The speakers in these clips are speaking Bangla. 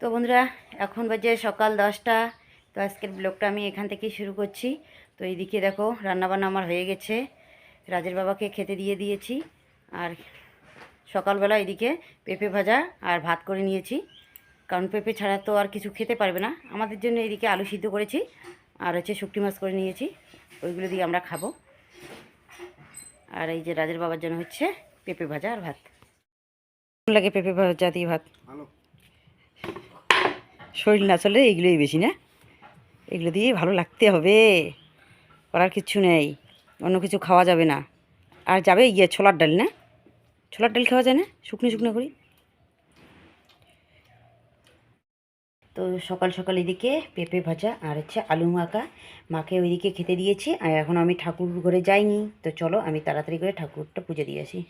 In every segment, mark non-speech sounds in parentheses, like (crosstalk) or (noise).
তো বন্ধুরা, এখন বাজে সকাল দশটা। তো আজকের ব্লগটা আমি এখান থেকেই শুরু করছি। তো এইদিকে দেখো, রান্নাবান্না আমার হয়ে গেছে। রাজের বাবাকে খেতে দিয়ে দিয়েছি। আর সকালবেলা এদিকে পেঁপে ভাজা আর ভাত করে নিয়েছি। কারণ পেঁপে ছাড়া তো আর কিছু খেতে পারবে না। আমাদের জন্য এদিকে আলু সিদ্ধ করেছি। আর হচ্ছে শুকটি মাছ করে নিয়েছি। ওইগুলো দিয়ে আমরা খাব। আর এই যে রাজের বাবার জন্য হচ্ছে পেঁপে ভাজা আর ভাত। লাগে পেঁপে ভাজা দিয়ে ভাত? ভালো। শরীর না চলে এগুলোই বেশি না? এগুলো দিয়ে ভালো লাগতে হবে। করার কিচ্ছু নেই। অন্য কিছু খাওয়া যাবে না। আর যাবে ইয়ে ছোলার ডাল না? ছোলার ডাল খাওয়া যায় না? শুকনো শুকনো করি? তো সকাল সকাল এদিকে পেঁপে ভাজা আর হচ্ছে আলু মাখা। মাকে ওইদিকে খেতে দিয়েছি। আর এখন আমি ঠাকুর ঘরে যাইনি। তো চলো আমি তাড়াতাড়ি করে ঠাকুরটা পুজো দিয়ে আসি।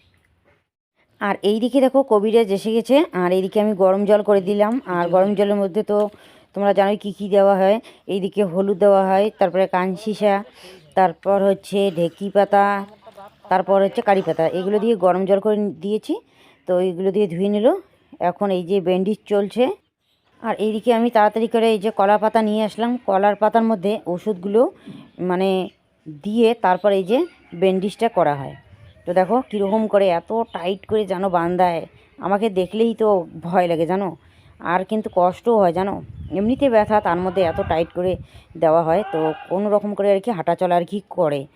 আর এই দিকে দেখো কবিরাজ এসে গেছে, আর এইদিকে আমি গরম জল করে দিলাম, আর গরম জলের মধ্যে তো তোমরা জানোই কী কী দেওয়া হয়। এইদিকে হলুদ দেওয়া হয়, তারপরে কানসিসা তারপর হচ্ছে ঢেকি পাতা, তারপর হচ্ছে কারি পাতা। এগুলো দিয়ে গরম জল করে দিয়েছি, তো এইগুলো দিয়ে ধুয়ে নিল। এখন এই যে ব্যান্ডেজ চলছে, আর এইদিকে আমি তাড়াতাড়ি করে এই যে কলা পাতা নিয়ে আসলাম। কলার পাতার মধ্যে ওষুধগুলো মানে দিয়ে তারপর এই যে ব্যান্ডেজটা করা হয়। তো দেখো কীরকম করে এত টাইট করে যেন বান্ধায় আমাকে দেখলেই তো ভয় লাগে জানো। আর কিন্তু কষ্টও হয় জানো। এমনিতে ব্যথা, তার মধ্যে এত টাইট করে দেওয়া হয়, তো কোনো রকম করে আর কি হাঁটা চলা আর কি করে।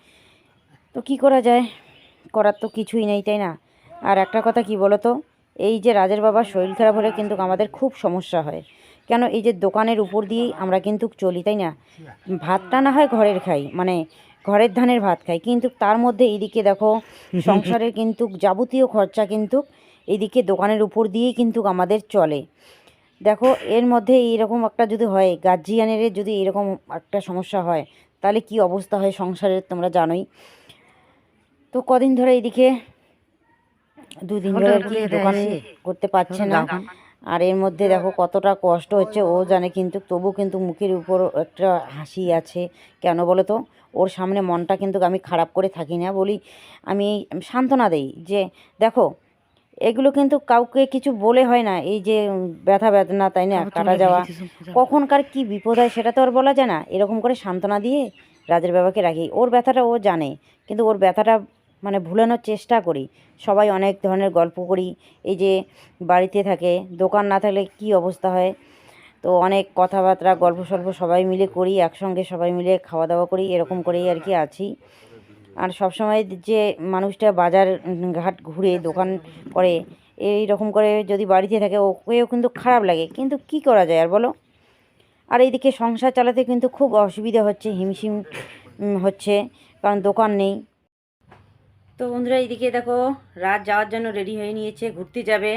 তো কি করা যায়? করার তো কিছুই নেই, তাই না? আর একটা কথা কি বলো তো এই যে রাজের বাবার শরীর খারাপ হলে কিন্তু আমাদের খুব সমস্যা হয়। কেন? এই যে দোকানের উপর দিয়েই আমরা কিন্তু চলি, তাই না? ভাতটা না হয় ঘরের খাই। মানে ঘরের ধানের ভাত খাই। কিন্তু তার মধ্যে এইদিকে দেখো সংসারের (laughs) কিন্তু যাবতীয় খরচা কিন্তু এইদিকে দোকানের উপর দিয়েই কিন্তু আমাদের চলে। দেখো এর মধ্যে এইরকম একটা যদি হয় গার্জিয়ানের যদি এরকম একটা সমস্যা হয় তাহলে কি অবস্থা হয় সংসারের তোমরা জানোই। তো কদিন ধরে এইদিকে দুদিন ধরে আর কি দোকান করতে পারছে না। আর এর মধ্যে দেখো কতটা কষ্ট হচ্ছে ও জানে কিন্তু তবু কিন্তু মুখের উপর একটা হাসি আছে। কেন বলো তো? ওর সামনে মনটা কিন্তু আমি খারাপ করে থাকি না বলি আমি সান্ত্বনা দেই যে দেখো এগুলো কিন্তু কাউকে কিছু বলে হয় না এই যে ব্যথা বেদনা তাই না কাটা যাওয়া। কখনকার কি বিপদ হয় সেটা তো আর বলা যায় না। এরকম করে সান্ত্বনা দিয়ে রাজের বাবাকে রাখি। ওর ব্যথাটা ও জানে কিন্তু ওর ব্যথাটা মানে ভুলানোর চেষ্টা করি। সবাই অনেক ধরনের গল্প করি। এই যে বাড়িতে থাকে, দোকান না থাকলে কি অবস্থা হয়? তো অনেক কথাবার্তা, গল্প সল্প সবাই মিলে করি, একসঙ্গে সবাই মিলে খাওয়া দাওয়া করি, এরকম করেই আর কি আছি। আর সবসময় যে মানুষটা বাজার ঘাট ঘুরে দোকান করে এই রকম করে যদি বাড়িতে থাকে, ওকেও কিন্তু খারাপ লাগে। কিন্তু কি করা যায় আর বলো? আর এইদিকে সংসার চালাতে কিন্তু খুব অসুবিধা হচ্ছে, হিমশিম হচ্ছে। কারণ দোকান নেই। তো বন্ধুরা এইদিকে দেখো রাত যাওয়ার জন্য রেডি হয়ে নিয়েছে ঘুরতে যাবে।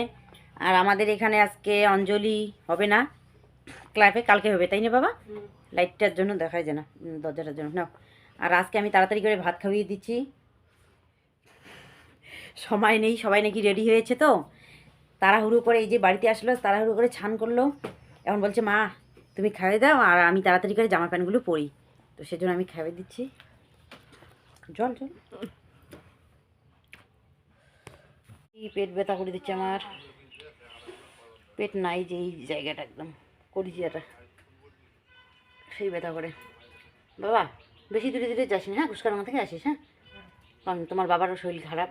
আর আমাদের এখানে আজকে অঞ্জলি হবে না ক্লাবে কালকে হবে তাই না বাবা? লাইটটার জন্য দেখায় যায় না দরজাটার জন্য। নাও আর আজকে আমি তাড়াতাড়ি করে ভাত খাইয়ে দিচ্ছি। সময় নেই সবাই নাকি রেডি হয়েছে তো। তাড়াহুড়ো করে এই যে বাড়িতে আসলো তাড়াহুড়ো করে ছান করল। এখন বলছে মা তুমি খাইয়ে দাও আর আমি তাড়াতাড়ি করে জামা প্যান্টগুলো পরি। তো সেজন্য আমি খাইয়ে দিচ্ছি। জল জল এই পেট ব্যথা করে দিচ্ছে আমার। পেট নাই যে এই জায়গাটা একদম, কলিজিয়াটা। সেই ব্যথা করে। বাবা, বেশি দূরে দূরে যাস না হ্যাঁ? ঘুষকারামা থেকে আসিস হ্যাঁ? কারণ তোমার বাবারও শরীর খারাপ।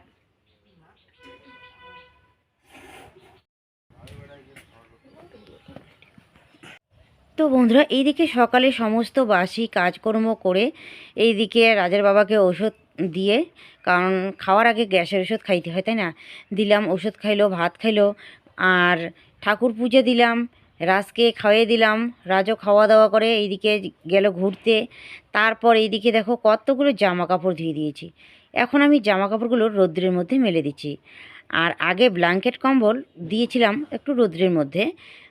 তো বন্ধুরা, এইদিকে সকালে সমস্ত বাসি কাজকর্ম করে এইদিকে রাজার বাবাকে ওষুধ দিয়ে, কারণ খাওয়ার আগে গ্যাসের ওষুধ খাইতে হয়, তাই না? দিলাম, ওষুধ খাইলো, ভাত খাইলো, আর ঠাকুর পুজো দিলাম, রাজকে খাওয়িয়ে দিলাম, রাজও খাওয়া দাওয়া করে এইদিকে গেল ঘুরতে। তারপর এইদিকে দেখো কতগুলো জামা কাপড় ধুয়ে দিয়েছি। এখন আমি জামা কাপড়গুলো রৌদ্রের মধ্যে মেলে দিচ্ছি। আর আগে ব্ল্যাঙ্কেট কম্বল দিয়েছিলাম একটু রৌদ্রের মধ্যে।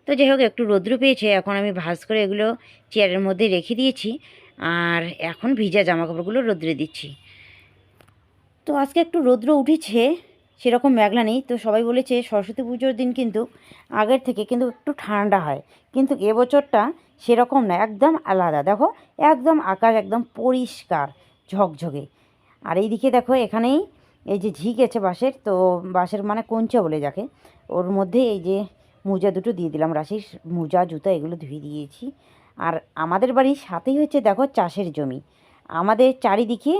তো যাই হোক, একটু রৌদ্র পেয়েছে, এখন আমি ভাঁজ করে এগুলো চেয়ারের মধ্যে রেখে দিয়েছি। আর এখন ভিজা জামা কাপড়গুলো রৌদ্রে দিচ্ছি। তো আজকে একটু রৌদ্র উঠেছে, সেরকম মেঘলা নেই। তো সবাই বলেছে সরস্বতী পুজোর দিন কিন্তু আগের থেকে কিন্তু একটু ঠান্ডা হয়। কিন্তু এবছরটা সেরকম না, একদম আলাদা। দেখো, একদম আকাশ একদম পরিষ্কার, ঝকঝকে। আর এইদিকে দেখো, এখানেই এই যে ঝিক আছে বাঁশের, তো বাঁশের মানে কঞ্চা বলে যাকে। ওর মধ্যে এই যে মোজা দুটো দিয়ে দিলাম, রাশির মোজা, জুতা এগুলো ধুয়ে দিয়েছি। আর আমাদের বাড়ির সাথেই হচ্ছে দেখো চাষের জমি। আমাদের চারিদিকে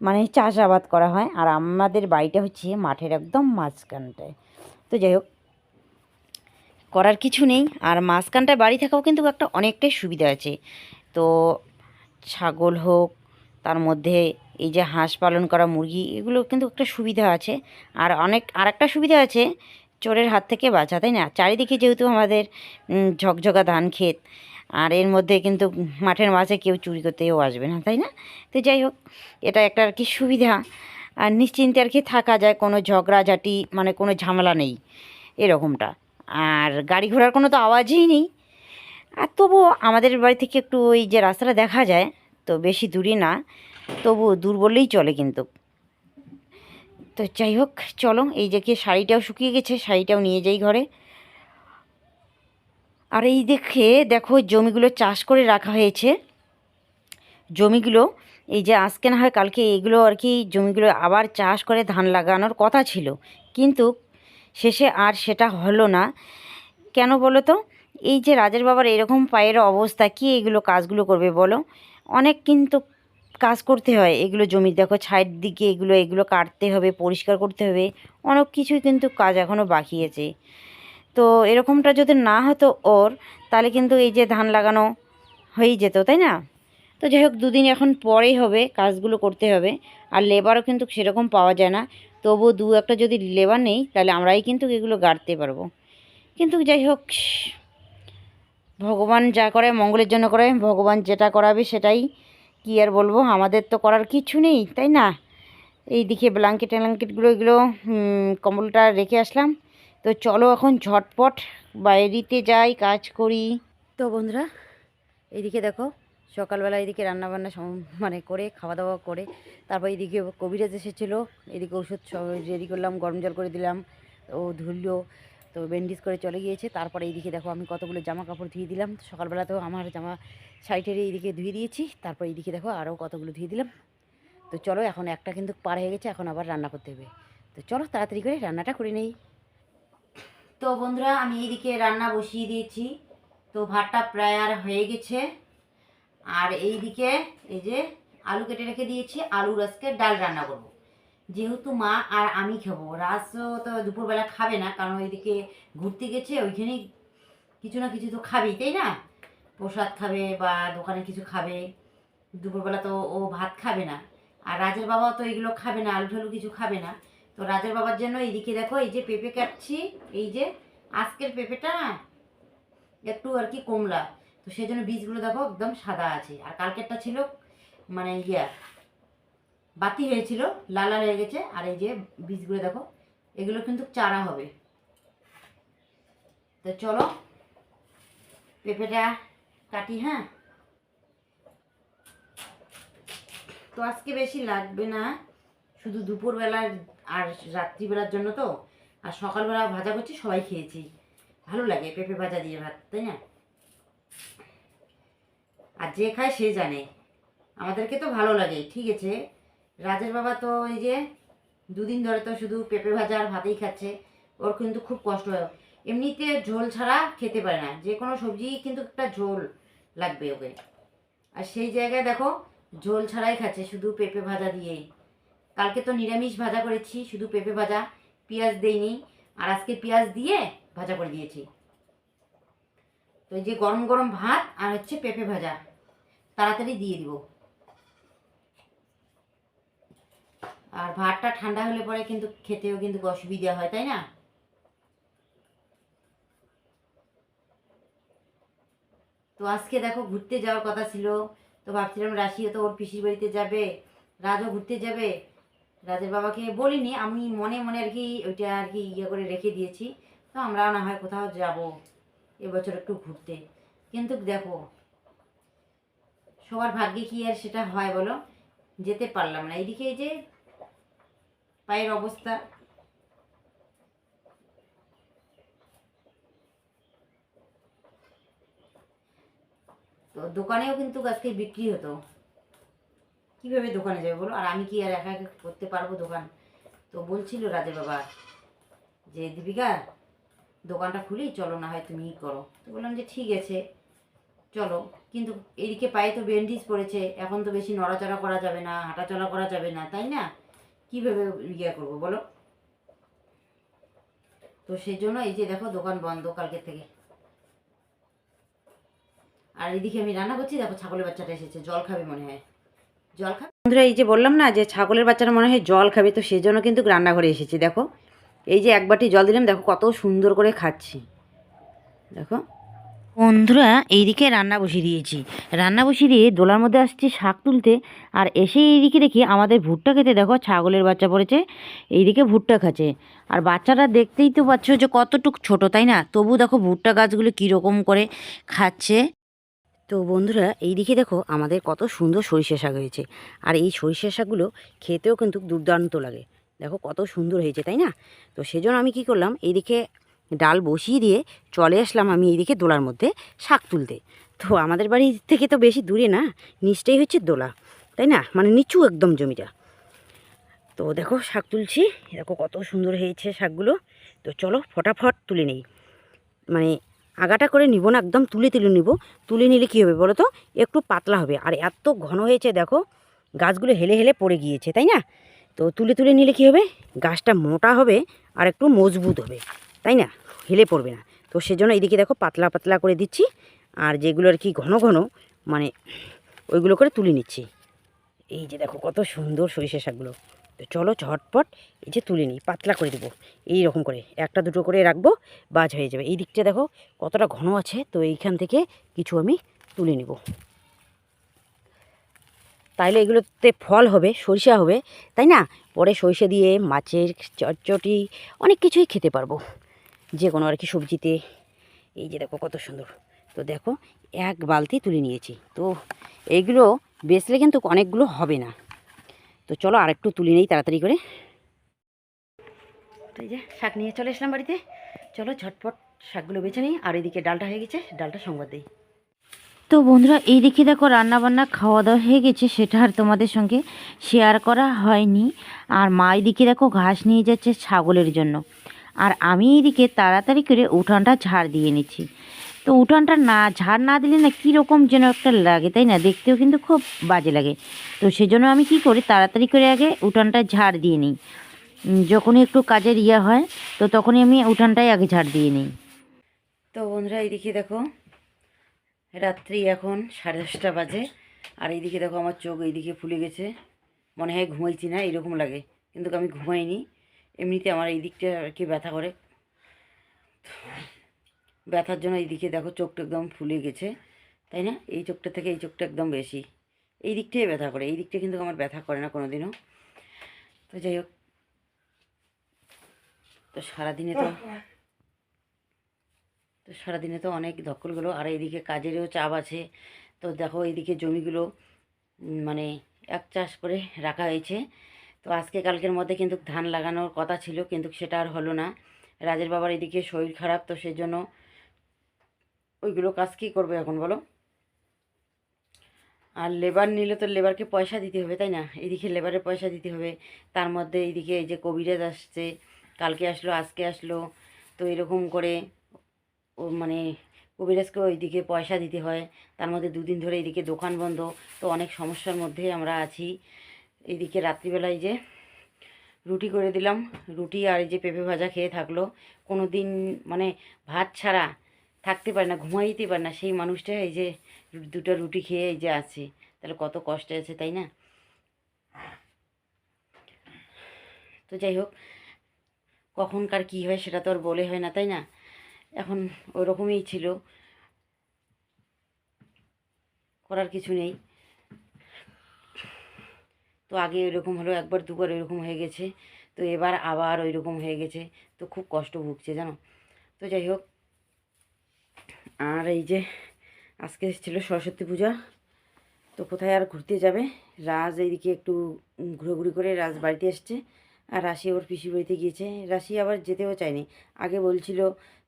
মানে চাষাবাদ করা হয়। আর আমাদের বাড়িটা হচ্ছে মাঠের একদম মাঝখানটায়। তো যাই হোক, করার কিছু নেই। আর মাঝখানটায় বাড়ি থাকাও কিন্তু একটা অনেকটাই সুবিধা আছে। তো ছাগল হোক, তার মধ্যে এই যে হাঁস পালন করা মুরগি, এগুলো কিন্তু একটা সুবিধা আছে। আর অনেক আর একটা সুবিধা আছে চোরের হাত থেকে বাঁচা, তাই না? চারিদিকে যেহেতু আমাদের ঝকঝকা ধান ক্ষেত আর এর মধ্যে কিন্তু মাঠের মাঝে কেউ চুরি করতেও আসবে না, তাই না? তো যাই হোক, এটা একটা আর কি সুবিধা। আর নিশ্চিন্তে আর কি থাকা যায়, কোনো ঝগড়াঝাটি মানে কোনো ঝামেলা নেই, এরকমটা। আর গাড়ি ঘোড়ার কোনো তো আওয়াজই নেই। আর তবুও আমাদের বাড়ি থেকে একটু ওই যে রাস্তাটা দেখা যায়, তো বেশি দূরে না তবু দূর বললেই চলে কিন্তু। তো যাই হোক, চলো, এই যে কি শাড়িটাও শুকিয়ে গেছে, শাড়িটাও নিয়ে যাই ঘরে। আর এই দেখে দেখো জমিগুলো চাষ করে রাখা হয়েছে। জমিগুলো, এই যে আজকে না হয় কালকে এগুলো আর কি জমিগুলো আবার চাষ করে ধান লাগানোর কথা ছিল। কিন্তু শেষে আর সেটা হলো না। কেন বলো তো? এই যে রাজের বাবার এরকম পায়ের অবস্থা, কি এগুলো কাজগুলো করবে বলো? অনেক কিন্তু কাজ করতে হয়। এগুলো জমি দেখো ছাইড দিকে এগুলো এগুলো কাটতে হবে, পরিষ্কার করতে হবে। অনেক কিছুই কিন্তু কাজ এখনও বাকি আছে। তো এরকমটা যদি না হতো ওর, তাহলে কিন্তু এই যে ধান লাগানো হয়েই যেত, তাই না? তো যাই হোক, দুদিন এখন পরেই হবে, কাজগুলো করতে হবে, আর লেবারও কিন্তু সেরকম পাওয়া যায় না। তবু দু একটা যদি লেবার নেই, তাহলে আমরাই কিন্তু এগুলো গাড়তে পারব। কিন্তু যাই হোক, ভগবান যা করে, মঙ্গলের জন্য করে, ভগবান যেটা করাবে সেটাই, কি আর বলব, আমাদের তো করার কিছু নেই, তাই না? এই দিকে ব্ল্যাঙ্কেট ট্যাঙ্কেটগুলো এগুলো কম্বলটা রেখে আসলাম। তো চলো এখন ঝটপট বাইরেতে যাই, কাজ করি। তো বন্ধুরা এইদিকে দেখো, সকালবেলা এদিকে রান্নাবান্না মানে করে খাওয়া দাওয়া করে, তারপর এদিকে কবিরাজ এসেছিল, এদিকে ওষুধ রেডি করলাম, গরম জল করে দিলাম, ও ধুললো তো ব্যান্ডেজ করে চলে গিয়েছে, তারপরে এইদিকে দেখো আমি কতগুলো জামা কাপড় ধুয়ে দিলাম সকালবেলা তো আমার জামা সাইডের এইদিকে ধুয়ে দিয়েছি, তারপর এইদিকে দেখো আরও কতগুলো ধুয়ে দিলাম। তো চলো, এখন একটা কিন্তু পার হয়ে গেছে, এখন আবার রান্না করতে হবে। তো চলো, তাড়াতাড়ি করে রান্নাটা করে নেই। তো বন্ধুরা, আমি এইদিকে রান্না বসিয়ে দিয়েছি। তো ভাতটা প্রায় আর হয়ে গেছে। আর এইদিকে এই যে আলু কেটে রেখে দিয়েছি, আলুর আজকে ডাল রান্না করব। যেহেতু মা আর আমি খাব রাজও তো দুপুরবেলা খাবে না, কারণ ওইদিকে ঘুরতে গেছে, ওইখানেই কিছু না কিছু তো খাবেই, তাই না? প্রসাদ খাবে বা দোকানে কিছু খাবে। দুপুরবেলা তো ও ভাত খাবে না। আর রাজের বাবাও তো এগুলো খাবে না আলু ঠালু কিছু খাবে না। তো রাজের বাবার জন্য এইদিকে দেখো, এই যে পেঁপে কাটছি, এই যে আজকের পেঁপেটা একটু আর কি কমলা। তো সেই জন্য বীজগুলো দেখো একদম সাদা আছে। আর কালকেরটা ছিল মানে ইয়া, বাতি হয়েছিল লাল হয়ে গেছে। আর এই যে বীজগুলো দেখো, এগুলো কিন্তু চারা হবে। তো চলো, পেঁপেটা কাটি হ্যাঁ? তো আজকে বেশি লাগবে না। শুধু দুপুরবেলার আর রাত্রিবেলার জন্য তো, আর সকালবেলা ভাজা করছি সবাই খেয়েছি। ভালো লাগে পেঁপে ভাজা দিয়ে ভাত, তাই না? আর যে খায় সে জানে। আমাদেরকে তো ভালো লাগে, ঠিক আছে? রাজের বাবা তো এই যে দুদিন ধরে তো শুধু পেঁপে ভাজা আর ভাতেই খাচ্ছে। ওর কিন্তু খুব কষ্ট হয়। এমনিতে ঝোল ছাড়া খেতে পারে না। যে কোনো সবজি কিন্তু একটা ঝোল লাগবে ওকে। আর সেই জায়গায় দেখো, ঝোল ছাড়াই খাচ্ছে শুধু পেঁপে ভাজা দিয়েই কালকে তো নিরামিষ ভাজা করেছি, শুধু পেঁপে ভাজা, পেঁয়াজ দেইনি, আর আজকে পেঁয়াজ দিয়ে ভাজা করে দিয়েছি। তো এই যে গরম গরম ভাত আর হচ্ছে পেঁপে ভাজা, তাড়াতাড়ি দিয়ে দিব। আর ভাতটা ঠান্ডা হলে পরে কিন্তু খেতেও কিন্তু অসুবিধা হয়, তাই না? তো আজকে দেখো ঘুরতে যাওয়ার কথা ছিল, তো ভাবছিলাম রাশিও তো ওর পিসির বাড়িতে যাবে, রাজও ঘুরতে যাবে রাজের বাবাকে বলিনি, আমি মনে মনে আর কি ওইটা আর কি ইয়ে করে রেখে দিয়েছি। তো আমরা না হয় কোথাও যাব এবছর একটু ঘুরতে। কিন্তু দেখো, সবার ভাগ্যে কি আর সেটা হয় বলো? যেতে পারলাম না। এইদিকে এই যে পায়ের অবস্থা। তো দোকানেও কিন্তু আজকে বিক্রি হতো। কীভাবে দোকানে যাবে বলো? আর আমি কি আর একা একা করতে পারব দোকান? তো বলছিল রাজের বাবা যে, দীপিকা, দোকানটা খুলি, চলো না হয় তুমিই করো। তো বললাম যে, ঠিক আছে, চলো। কিন্তু এদিকে পায়ে তো ব্যান্ডেজ পড়েছে, এখন তো বেশি নড়াচড়া করা যাবে না, হাঁটাচলা করা যাবে না, তাই না? কীভাবে ইয়ে করব বলো? তো সেই জন্য এই যে দেখো দোকান বন্ধ কালকের থেকে। আর এদিকে আমি রান্না করছি, দেখো ছাগলের বাচ্চাটা এসেছে, জল খাবে মনে হয়। জল খাবে বন্ধুরা, এই যে বললাম না যে ছাগলের বাচ্চারা মনে হয় জল খাবে, তো সেই জন্য কিন্তু রান্নাঘরে এসেছি, দেখো। এই যে এক বাটি জল দিলাম, দেখো কত সুন্দর করে খাচ্ছি। দেখো। বন্ধুরা, এইদিকে রান্না বসিয়ে দিয়েছি। রান্না বসিয়ে দিয়ে দোলার মধ্যে আসছি শাক তুলতে, আর এসে এইদিকে দেখি আমাদের ভুট্টা খেতে, দেখো, ছাগলের বাচ্চা পড়েছে, এইদিকে ভুট্টা খাচ্ছে। আর বাচ্চারা দেখতেই তো পাচ্ছ যে কতটুক ছোট, তাই না? তবু দেখো ভুট্টা গাছগুলো কীরকম করে খাচ্ছে। তো বন্ধুরা, এই দিকে দেখো আমাদের কত সুন্দর সরিষা শাক হয়েছে। আর এই সরিষা শাকগুলো খেতেও কিন্তু দুর্দান্ত লাগে। দেখো কত সুন্দর হয়েছে, তাই না? তো সেজন্য আমি কি করলাম এইদিকে ডাল বসিয়ে দিয়ে চলে আসলাম আমি এইদিকে দোলার মধ্যে শাক তুলতে। তো আমাদের বাড়ি থেকে তো বেশি দূরে না, নিচটাই হচ্ছে দোলা, তাই না? মানে নিচু একদম জমিটা। তো দেখো শাক তুলছি, দেখো কত সুন্দর হয়েছে শাকগুলো। তো চলো ফটাফট তুলে নেই। মানে আগাটা করে নিব না, একদম তুলে তুলে নিব। তুলে নিলে কী হবে বলো তো? একটু পাতলা হবে। আর এত ঘন হয়েছে দেখো, গাছগুলো হেলে হেলে পড়ে গিয়েছে, তাই না? তো তুলে তুলে নিলে কী হবে? গাছটা মোটা হবে আর একটু মজবুত হবে, তাই না? হেলে পড়বে না। তো সেজন্য এইদিকে দেখো পাতলা পাতলা করে দিচ্ছি। আর যেগুলো আর কি ঘন ঘন মানে ওইগুলো করে তুলে নিচ্ছি। এই যে দেখো কত সুন্দর সরিষা শাকগুলো। তো চলো ঝটপট এই যে তুলে নিই, পাতলা করে দেবো। এই রকম করে, একটা দুটো করে রাখব, বাজ হয়ে যাবে। এই দিকটা দেখো কতটা ঘন আছে, তো এইখান থেকে কিছু আমি তুলে নিব। তাইলে এগুলোতে ফল হবে, সরিষা হবে, তাই না? পরে সরিষা দিয়ে মাছের চটচটি, অনেক কিছুই খেতে পারব। যে কোনো আর কি সবজিতে। এই যে দেখো কত সুন্দর। তো দেখো, এক বালতি তুলে নিয়েছি। তো এইগুলো বেচলে কিন্তু অনেকগুলো হবে না। তো চলো আর একটু তুলে নেই তাড়াতাড়ি করে। তো এই যে শাক নিয়ে চলে এসলাম বাড়িতে। চলো ঝটপট শাকগুলো বেছে নিই। আর এদিকে ডালটা হয়ে গেছে। ডালটা সংবাদ দিই। তো বন্ধুরা, এই দিকে দেখো রান্নাবান্না খাওয়া দাওয়া হয়ে গেছে। সেটা আর তোমাদের সঙ্গে শেয়ার করা হয়নি। আর মা এদিকে দেখো ঘাস নিয়ে যাচ্ছে ছাগলের জন্য। আর আমি এদিকে তাড়াতাড়ি করে উঠানটা ঝাড় দিয়ে নিচ্ছি। তো উঠানটা না, ঝাড় না দিলে না কীরকম যেন একটা লাগে, তাই না? দেখতেও কিন্তু খুব বাজে লাগে। তো সেজন্য আমি কি করি, তাড়াতাড়ি করে আগে উঠানটা ঝাড় দিয়ে নিই। যখনই একটু কাজের ইয়ে হয়, তো তখনই আমি উঠানটাই আগে ঝাড় দিয়ে নিই। তো বন্ধুরা, এইদিকে দেখো, রাত্রি এখন সাড়ে দশটা বাজে। আর এইদিকে দেখো আমার চোখ এইদিকে ফুলে গেছে। মনে হয় ঘুমাইছি না, এরকম লাগে। কিন্তু আমি ঘুমাইনি। এমনিতে আমার এই দিকটা আর কি ব্যথা করে। ব্যথার জন্য এইদিকে দেখো চোখটা একদম ফুলে গেছে, তাই না? এই চোখটা থেকে এই চোখটা একদম বেশি। এই দিকটাই ব্যথা করে, এই দিকটা কিন্তু আমার ব্যথা করে না কোনো দিনও তো যাই হোক। তো সারাদিনে তো তো সারাদিনে তো অনেক ধকল গেলো আর এইদিকে কাজেরও চাপ আছে। তো দেখো এইদিকে জমিগুলো মানে এক চাষ করে রাখা হয়েছে। তো আজকে কালকের মধ্যে কিন্তু ধান লাগানোর কথা ছিল, কিন্তু সেটা আর হলো না। রাজের বাবার এদিকে শরীর খারাপ, তো সেই জন্য ওইগুলো কাজ কী করবে এখন বলো? আর লেবার নিলে তো লেবারকে পয়সা দিতে হবে, তাই না? এদিকে লেবারের পয়সা দিতে হবে, তার মধ্যে এইদিকে এই যে কবিরাজ আসছে, কালকে আসলো, আজকে আসলো, তো এরকম করে ও মানে কবিরাজকে ওইদিকে পয়সা দিতে হয়, তার মধ্যে দুদিন ধরে এদিকে দোকান বন্ধ, তো অনেক সমস্যার মধ্যে আমরা আছি। এইদিকে রাত্রিবেলায় যে রুটি করে দিলাম, রুটি আর এই যে পেঁপে ভাজা খেয়ে থাকল কোনো দিন মানে ভাত ছাড়া থাকতে পারে না ঘুমাইতে পারে না। সেই মানুষটা এই যে দুটো রুটি খেয়ে এই যে আছে। তাহলে কত কষ্ট আছে, তাই না? তো যাই হোক, কখনকার কী হয় সেটা তো আর বলে হয় না, তাই না? এখন ওই রকমই ছিল। করার কিছু নেই। তো আগে ওইরকম হলো, একবার দুবার ওইরকম হয়ে গেছে। তো এবার আবার ওই রকম হয়ে গেছে। তো খুব কষ্ট ভুগছে, জানো? তো যাই হোক আর এই যে আজকে ছিল সরস্বতী পূজা। তো কোথায় আর ঘুরতে যাবে? রাজ এইদিকে একটু ঘুরোঘুরি করে রাজ বাড়িতে এসছে। আর রাশি ওর পিসি বাড়িতে গিয়েছে। রাশি আবার যেতেও চায়নি। আগে বলছিল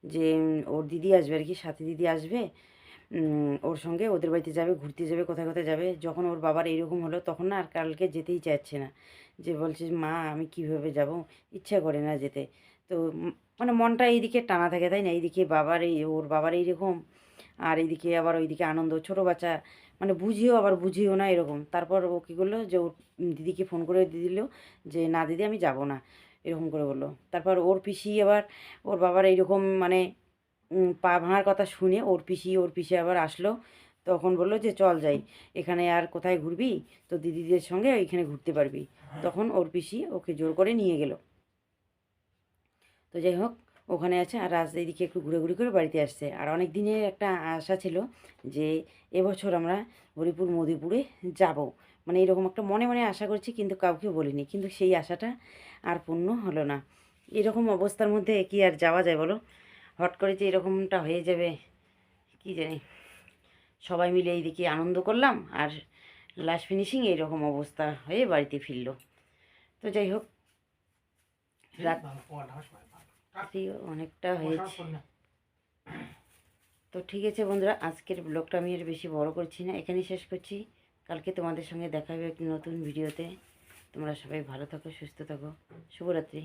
যে ওর দিদি আসবে আর কি, সাথে দিদি আসবে। ওর সঙ্গে ওদের বাড়িতে যাবে, ঘুরতে যাবে, কোথায় কোথায় যাবে। যখন ওর বাবার এইরকম হলো তখন না আর কালকে যেতেই চাচ্ছে না। যে বলছে, মা, আমি কীভাবে যাব? ইচ্ছা করে না যেতে। তো মানে মনটা এইদিকে টানা থাকে, তাই না? এইদিকে বাবার এই, ওর বাবার এইরকম, আর এইদিকে আবার ওইদিকে আনন্দ, ছোটো বাচ্চা মানে বুঝিও আবার বুঝিও না এরকম। তারপর ও কী করল যে, ওর দিদিকে ফোন করে দিল যে, না দিদি, আমি যাব না। এরকম করে বলল। তারপর ওর পিসি আবার, ওর বাবার এইরকম মানে পা ভাঙার কথা শুনে ওর পিসি ওর পিসি আবার আসলো। তখন বলল যে, চল যাই, এখানে আর কোথায় ঘুরবি? তো দিদিদের সঙ্গে ওইখানে ঘুরতে পারবি। তখন ওর পিসি ওকে জোর করে নিয়ে গেল। তো যাই হোক ওখানে আছে আর রাজ এদিকে একটু ঘুরে ঘুরে করে বাড়িতে আসছে। আর অনেক দিনের একটা আশা ছিল যে এবছর আমরা হরিপুর মদিপুরে যাব। মানে এরকম একটা মনে মনে আশা করছি কিন্তু কাউকে বলিনি। কিন্তু সেই আশাটা আর পূর্ণ হলো না। এরকম অবস্থার মধ্যে কি আর যাওয়া যায় বলো? হট করে যে এরকমটা হয়ে যাবে কি জানি। সবাই মিলে এইদিকে আনন্দ করলাম আর লাস্ট ফিনিশিং এইরকম অবস্থা হয়ে বাড়িতে ফিরল। তো যাই হোক রাত রাত্রি অনেকটা হয়েছে। তো ঠিক আছে বন্ধুরা আজকের ব্লগটা আমি আর বেশি বড় করছি না এখানেই শেষ করছি। কালকে তোমাদের সঙ্গে দেখা হবে একটি নতুন ভিডিওতে তোমরা সবাই ভালো থাকো সুস্থ থাকো। শুভরাত্রি।